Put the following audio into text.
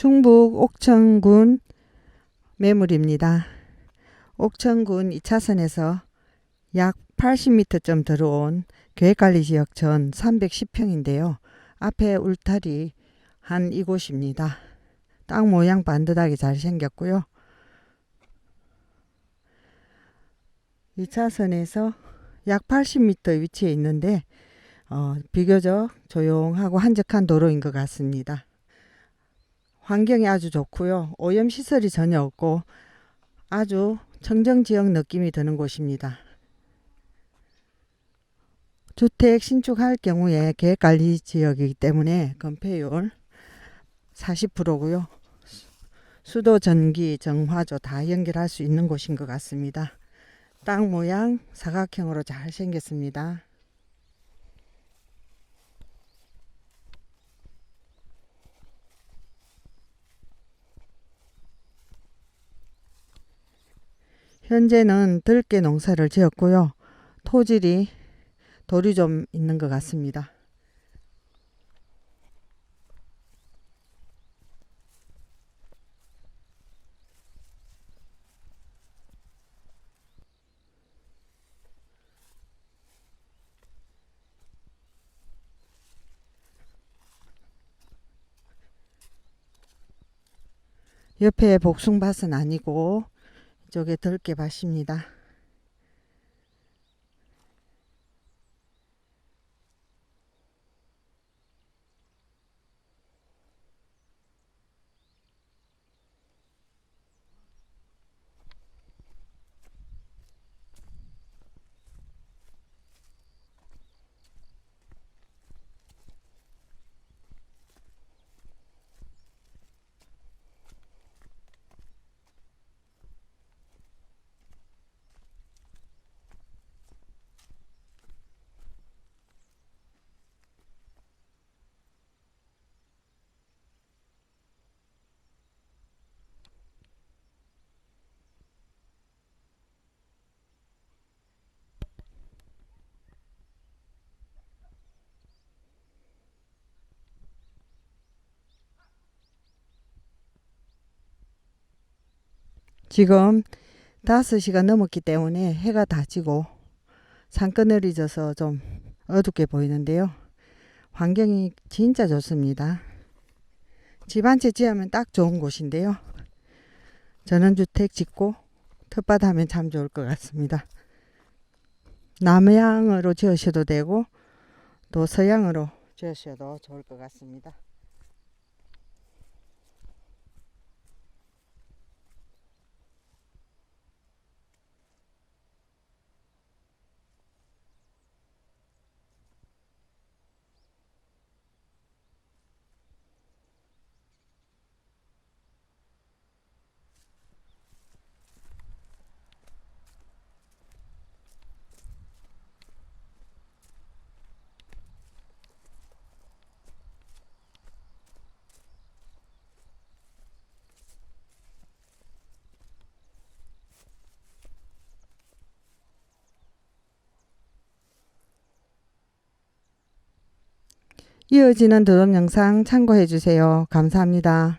충북 옥천군 매물입니다. 옥천군 2차선에서 약 80m쯤 들어온 계획관리지역 전 310평인데요. 앞에 울타리 한 이곳입니다. 땅 모양 반듯하게 잘 생겼고요. 2차선에서 약 80m 위치에 있는데 어, 비교적 조용하고 한적한 도로인 것 같습니다. 환경이 아주 좋고요. 오염 시설이 전혀 없고 아주 청정 지역 느낌이 드는 곳입니다. 주택 신축할 경우에 계획관리 지역이기 때문에 건폐율 40%고요. 수도, 전기, 정화조 다 연결할 수 있는 곳인 것 같습니다. 땅 모양 사각형으로 잘 생겼습니다. 현재는 들깨 농사를 지었고요. 토질이 돌이 좀 있는 것 같습니다. 옆에 복숭밭은 아니고 이쪽에 들깨 밭입니다. 지금 5시가 넘었기 때문에 해가 다 지고 산그늘이 져서 좀 어둡게 보이는데요. 환경이 진짜 좋습니다. 집 한 채 지으면 딱 좋은 곳인데요. 전원주택 짓고 텃밭 하면 참 좋을 것 같습니다. 남향으로 지으셔도 되고 또 서양으로 지으셔도 좋을 것 같습니다. 이어지는 드론 영상 참고해 주세요. 감사합니다.